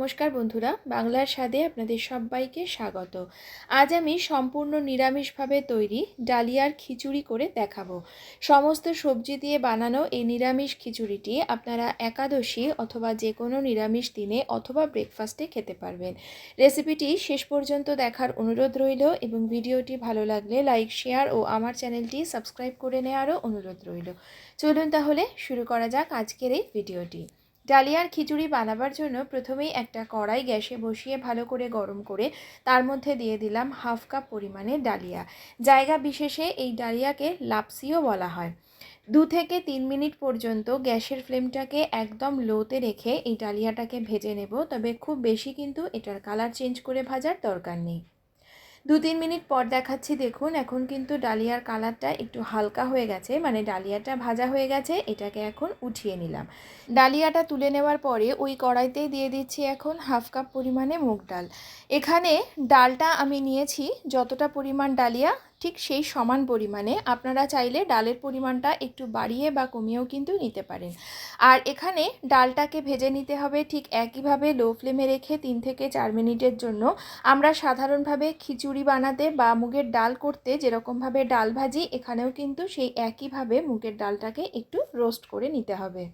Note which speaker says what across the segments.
Speaker 1: নমস্কার বন্ধুরা, বাংলার স্বাদে আপনাদের সবাইকে স্বাগত। আজ আমি সম্পূর্ণ নিরামিষভাবে তৈরি ডালিয়ার খিচুড়ি করে দেখাবো। সমস্ত সবজি দিয়ে বানানো এই নিরামিষ খিচুড়িটি আপনারা একাদশী অথবা যে কোনো নিরামিষ দিনে অথবা ব্রেকফাস্টে খেতে পারবেন। রেসিপিটি শেষ পর্যন্ত দেখার অনুরোধ রইল এবং ভিডিওটি ভালো লাগলে লাইক, শেয়ার ও আমার চ্যানেলটি সাবস্ক্রাইব করে নেওয়ারও অনুরোধ রইল। চলুন তাহলে শুরু করা যাক আজকের এই ভিডিওটি। ডালিয়ার খিচুড়ি বানাবার জন্য প্রথমেই একটা কড়াই গ্যাসে বসিয়ে ভালো করে গরম করে তার মধ্যে দিয়ে দিলাম হাফ কাপ পরিমাণে ডালিয়া। জায়গা বিশেষে এই ডালিয়াকে লাপসিও বলা হয়। দু থেকে তিন মিনিট পর্যন্ত গ্যাসের ফ্লেমটাকে একদম লোতে রেখে এই ডালিয়াটাকে ভেজে নেব, তবে খুব বেশি কিন্তু এটার কালার চেঞ্জ করে ভাজার দরকার নেই। দু তিন মিনিট পর দেখাচ্ছি, দেখুন, এখন কিন্তু ডালিয়ার কালারটা একটু হালকা হয়ে গেছে মানে ডালিয়াটা ভাজা হয়ে গেছে, এটাকে এখন উঠিয়ে নিলাম। ডালিয়াটা তুলে নেওয়ার পরে ওই কড়াইতেই দিয়ে দিচ্ছি এখন হাফ কাপ পরিমাণে মুগ ডাল। এখানে ডালটা আমি নিয়েছি, যতটা পরিমাণ ডালিয়া ঠিক সেই সমান পরিমাণে আপনারা চাইলে ডালের পরিমাণটা একটু বাড়িয়ে বা কমিয়েও কিন্তু নিতে পারেন। আর এখানে ডালটাকে ভেজে নিতে হবে ঠিক একইভাবে লো ফ্লেমে রেখে তিন থেকে চার মিনিটের জন্য। আমরা সাধারণভাবে খিচুড়ি বানাতে বা মুগের ডাল করতে যেরকমভাবে ডাল ভাজি, এখানেও কিন্তু সেই একইভাবে মুগের ডালটাকে একটু রোস্ট করে নিতে হবে।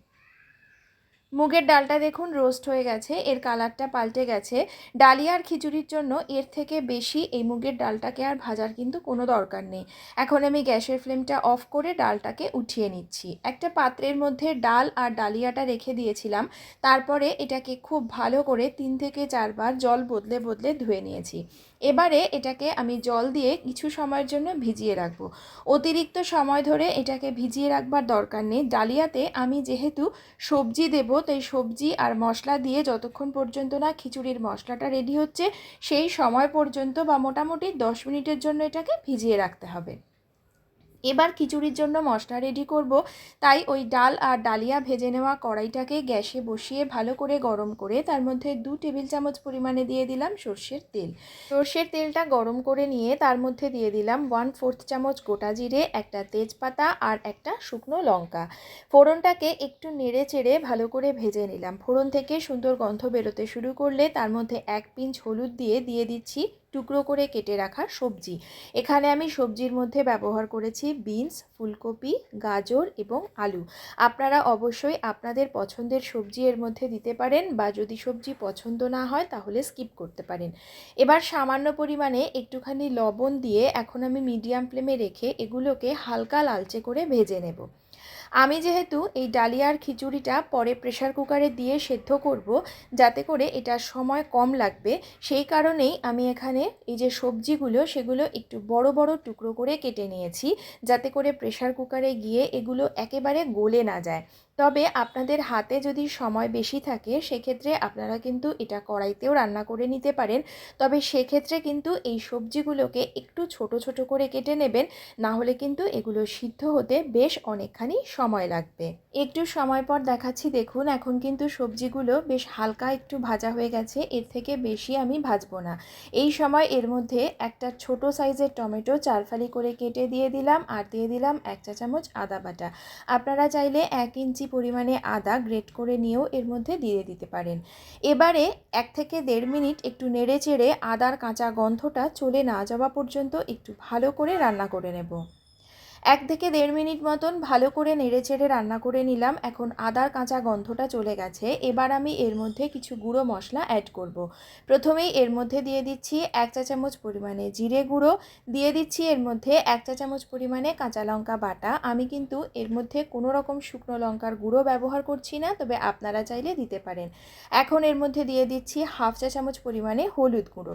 Speaker 1: মুগের ডালটা দেখুন রোস্ট হয়ে গেছে, এর কালারটা পাল্টে গেছে। ডালিয়ার খিচুড়ির জন্য এর থেকে বেশি এই মুগের ডালটাকে আর ভাজার কিন্তু কোনো দরকার নেই। এখন আমি গ্যাসের ফ্লেমটা অফ করে ডালটাকে উঠিয়ে নিচ্ছি। একটা পাত্রের মধ্যে ডাল আর ডালিয়াটা রেখে দিয়েছিলাম, তারপরে এটাকে খুব ভালো করে তিন থেকে চারবার জল বদলে বদলে ধুয়ে নিয়েছি। এবারে এটাকে আমি জল দিয়ে কিছু সময়ের জন্য ভিজিয়ে রাখব। অতিরিক্ত সময় ধরে এটাকে ভিজিয়ে রাখবার দরকার নেই। ডালিয়াতে আমি যেহেতু সবজি দেব তাই সবজি আর মশলা দিয়ে যতক্ষণ পর্যন্ত না খিচুড়ির মশলাটা রেডি হচ্ছে, সেই সময় পর্যন্ত বা মোটামুটি দশ মিনিটের জন্য এটাকে ভিজিয়ে রাখতে হবে। এবার খিচুড়ির জন্য মশলা রেডি করব। তাই ওই ডাল আর ডালিয়া ভেজে নেওয়া কড়াইটাকে গ্যাসে বসিয়ে ভালো করে গরম করে তার মধ্যে দু টেবিল চামচ পরিমাণে দিয়ে দিলাম সর্ষের তেল। সর্ষের তেলটা গরম করে নিয়ে তার মধ্যে দিয়ে দিলাম ওয়ান ফোর্থ চামচ গোটা জিরে, একটা তেজপাতা আর একটা শুকনো লঙ্কা। ফোড়নটাকে একটু নেড়ে চেড়ে ভালো করে ভেজে নিলাম। ফোড়ন থেকে সুন্দর গন্ধ বেরোতে শুরু করলে তার মধ্যে এক পিঞ্চ হলুদ দিয়ে দিয়ে দিচ্ছি টুকরো করে কেটে রাখা সবজি। এখানে আমি সবজির মধ্যে ব্যবহার করেছি বিনস, ফুলকপি, গাজর এবং আলু। আপনারা অবশ্যই আপনাদের পছন্দের সবজি এর মধ্যে দিতে পারেন বা যদি সবজি পছন্দ না হয় তাহলে স্কিপ করতে পারেন। এবার সামান্য পরিমাণে একটুখানি লবণ দিয়ে এখন আমি মিডিয়াম ফ্লেমে রেখে এগুলোকে হালকা লালচে করে ভেজে নেব। আমি যেহেতু এই ডালিয়ার খিচুড়িটা পরে প্রেশার কুকারে দিয়ে সেদ্ধ করব, যাতে করে এটা সময় কম লাগবে, সেই কারণেই আমি এখানে এই যে সবজিগুলো, সেগুলো একটু বড় বড় টুকরো করে কেটে নিয়েছি, যাতে করে প্রেশার কুকারে গিয়ে এগুলো একেবারে গলে না যায়। তবে আপনাদের হাতে যদি সময় বেশি থাকে, সেক্ষেত্রে আপনারা কিন্তু এটা কড়াইতেও রান্না করে নিতে পারেন। তবে সেক্ষেত্রে কিন্তু এই সবজিগুলোকে একটু ছোট ছোট করে কেটে নেবেন। না হলে কিন্তু এগুলো সিদ্ধ হতে বেশ অনেকখানি সময় লাগবে। একটু সময় পর দেখাচ্ছি, দেখুন এখন কিন্তু সবজিগুলো বেশ হালকা একটু ভাজা হয়ে গেছে, এর থেকে বেশি আমি ভাজবো না। এই সময় এর মধ্যে একটা ছোট সাইজের টমেটো চারফালি করে কেটে দিয়ে দিলাম, আর দিয়ে দিলাম এক চা চামচ আদা বাটা। আপনারা চাইলে এক ইঞ্চি পরিমাণে আদা গ্রেট করে নিয়েও এর মধ্যে দিয়ে দিতে পারেন। এবারে এক থেকে দেড় মিনিট একটু নেড়ে চেড়ে আদার কাঁচা গন্ধটা চলে না যাওয়া পর্যন্ত একটু ভালো করে রান্না করে নেব। এক থেকে দেড় মিনিট মতন ভালো করে নেড়ে চেড়ে রান্না করে নিলাম। এখন আদার কাঁচা গন্ধটা চলে গেছে। এবার আমি এর মধ্যে কিছু গুঁড়ো মশলা অ্যাড করব। প্রথমেই এর মধ্যে দিয়ে দিচ্ছি এক চা চামচ পরিমাণে জিরে গুঁড়ো। দিয়ে দিচ্ছি এর মধ্যে এক চা চামচ পরিমাণে কাঁচা লঙ্কা বাটা। আমি কিন্তু এর মধ্যে কোনো রকম শুকনো লঙ্কার গুঁড়ো ব্যবহার করছি না, তবে আপনারা চাইলে দিতে পারেন। এখন এর মধ্যে দিয়ে দিচ্ছি হাফ চা চামচ পরিমাণে হলুদ গুঁড়ো।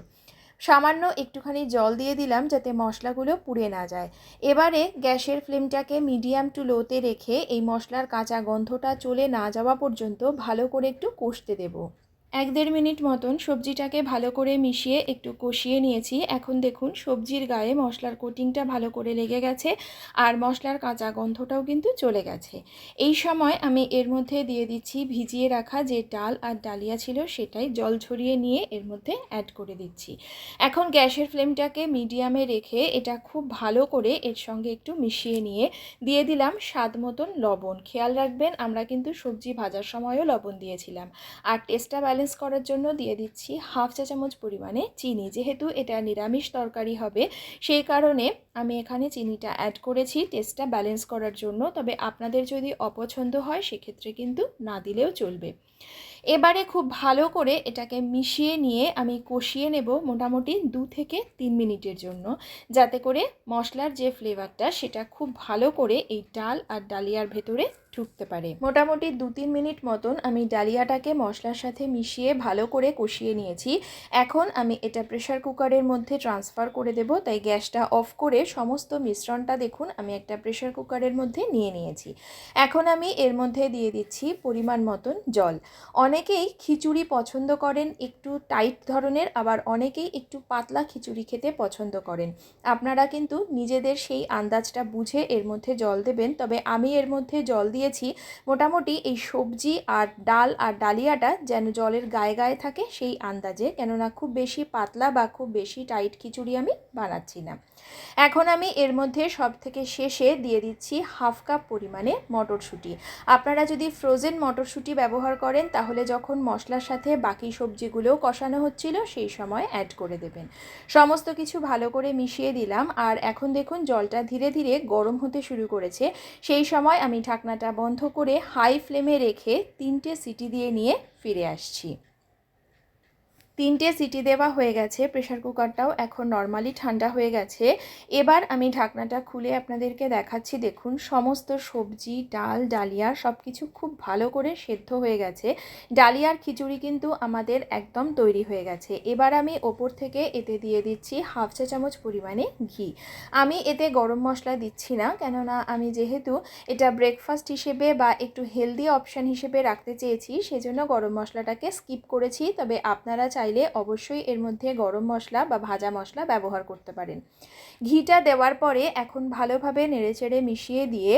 Speaker 1: সামান্য একটুখানি জল দিয়ে দিলাম যাতে মশলাগুলো পুড়ে না যায়। এবারে গ্যাসের ফ্লেমটাকে মিডিয়াম টু লোতে রেখে এই মশলার কাঁচা গন্ধটা চলে না যাওয়া পর্যন্ত ভালো করে একটু কষতে দেবো। এক দেড় মিনিট মতন সবজিটাকে ভালো করে মিশিয়ে একটু কষিয়ে নিয়েছি। এখন দেখুন, সবজির গায়ে মশলার কোটিংটা ভালো করে লেগে গেছে আর মশলার কাঁচা গন্ধটাও কিন্তু চলে গেছে। এই সময় আমি এর মধ্যে দিয়ে দিচ্ছি ভিজিয়ে রাখা যে ডাল আর ডালিয়া ছিল সেটাই জল ছড়িয়ে নিয়ে এর মধ্যে অ্যাড করে দিচ্ছি। এখন গ্যাসের ফ্লেমটাকে মিডিয়ামে রেখে এটা খুব ভালো করে এর সঙ্গে একটু মিশিয়ে নিয়ে দিয়ে দিলাম স্বাদ মতন লবণ। খেয়াল রাখবেন, আমরা কিন্তু সবজি ভাজার সময়ও লবণ দিয়েছিলাম। আর টেস্টটা ব্যালেন্স করার জন্য দিয়ে দিচ্ছি হাফ চা চামচ পরিমাণে চিনি। যেহেতু এটা নিরামিষ তরকারি হবে, সেই কারণে আমি এখানে চিনিটা অ্যাড করেছি টেস্টটা ব্যালেন্স করার জন্য। তবে আপনাদের যদি অপছন্দ হয়, সেক্ষেত্রে কিন্তু না দিলেও চলবে। এবারে খুব ভালো করে এটাকে মিশিয়ে নিয়ে আমি কষিয়ে নেব মোটামুটি দু থেকে তিন মিনিটের জন্য, যাতে করে মশলার যে ফ্লেভারটা সেটা খুব ভালো করে এই ডাল আর ডালিয়ার ভেতরে ঢুকতে পারে। মোটামুটি দু তিন মিনিট মতন আমি ডালিয়াটাকে মশলার সাথে মিশিয়ে ভালো করে কষিয়ে নিয়েছি। এখন আমি এটা প্রেশার কুকারের মধ্যে ট্রান্সফার করে দেব, তাই গ্যাসটা অফ করে সমস্ত মিশ্রণটা দেখুন আমি একটা প্রেশার কুকারের মধ্যে নিয়ে নিয়েছি। এখন আমি এর মধ্যে দিয়ে দিচ্ছি পরিমাণ মতন জল। অনেকেই খিচুড়ি পছন্দ করেন একটু টাইট ধরনের, আবার অনেকেই একটু পাতলা খিচুড়ি খেতে পছন্দ করেন। আপনারা কিন্তু নিজেদের সেই আন্দাজটা বুঝে এর মধ্যে জল দেবেন। তবে আমি এর মধ্যে জল দিয়েছি মোটামুটি এই সবজি আর ডাল আর ডালিয়াটা যেন জলের গায়ে গায়ে থাকে সেই আন্দাজে, কেননা খুব বেশি পাতলা বা খুব বেশি টাইট খিচুড়ি আমি বানাচ্ছি না। এখন আমি এর মধ্যে সব থেকে শেষে দিয়ে দিচ্ছি হাফ কাপ পরিমাণে মটরশুঁটি। আপনারা যদি ফ্রোজেন মটরশুঁটি ব্যবহার করেন তাহলে যখন মশলার সাথে বাকি সবজিগুলোও কষানো হচ্ছিল, সেই সময় অ্যাড করে দেবেন। সমস্ত কিছু ভালো করে মিশিয়ে দিলাম, আর এখন দেখুন জলটা ধীরে ধীরে গরম হতে শুরু করেছে। সেই সময় আমি ঢাকনাটা বন্ধ করে হাই ফ্লেমে রেখে তিনটে সিটি দিয়ে নিয়ে ফিরে আসছি। তিনটে সিটি দেওয়া হয়ে গেছে প্রেশার কুকারটাও এখন নর্মালি ঠান্ডা হয়ে গেছে। এবার আমি ঢাকনাটা খুলে আপনাদেরকে দেখাচ্ছি, দেখুন সমস্ত সবজি, ডাল, ডালিয়া সব কিছু খুব ভালো করে সেদ্ধ হয়ে গেছে। ডালিয়ার খিচুড়ি কিন্তু আমাদের একদম তৈরি হয়ে গেছে। এবার আমি ওপর থেকে এতে দিয়ে দিচ্ছি হাফ চা চামচ পরিমাণে ঘি। আমি এতে গরম মশলা দিচ্ছি না, কেননা আমি যেহেতু এটা ব্রেকফাস্ট হিসেবে বা একটু হেলদি অপশান হিসেবে রাখতে চেয়েছি, সেজন্য গরম মশলাটাকে স্কিপ করেছি। তবে আপনারা চাইলে অবশ্যই এর মধ্যে গরম মশলা বা ভাজা মশলা ব্যবহার করতে পারেন। ঘিটা দেওয়ার পরে এখন ভালোভাবে নেড়েচেড়ে মিশিয়ে দিয়ে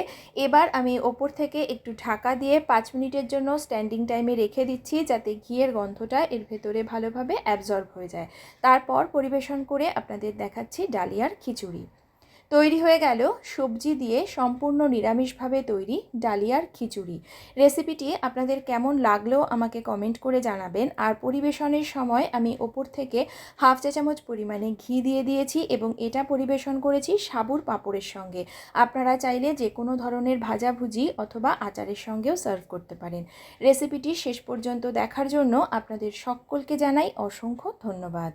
Speaker 1: এবার আমি ওপর থেকে একটু ঢাকা দিয়ে পাঁচ মিনিটের জন্য স্ট্যান্ডিং টাইমে রেখে দিচ্ছি যাতে ঘিয়ের গন্ধটা এর ভেতরে ভালোভাবে অ্যাবজর্ব হয়ে যায়। তারপর পরিবেশন করে আপনাদের দেখাচ্ছি ডালিয়ার খিচুড়ি। তৈরি হয়ে গেল সবজি দিয়ে সম্পূর্ণ নিরামিষভাবে তৈরি ডালিয়ার খিচুড়ি। রেসিপিটি আপনাদের কেমন লাগল আমাকে কমেন্ট করে জানাবেন। আর পরিবেশনের সময় আমি ওপর থেকে হাফ চা চামচ পরিমাণে ঘি দিয়ে দিয়েছি এবং এটা পরিবেশন করেছি সাবুর পাঁপড়ের সঙ্গে। আপনারা চাইলে যে কোনো ধরনের ভাজাভুজি অথবা আচারের সঙ্গেও সার্ভ করতে পারেন। রেসিপিটি শেষ পর্যন্ত দেখার জন্য আপনাদের সকলকে জানাই অসংখ্য ধন্যবাদ।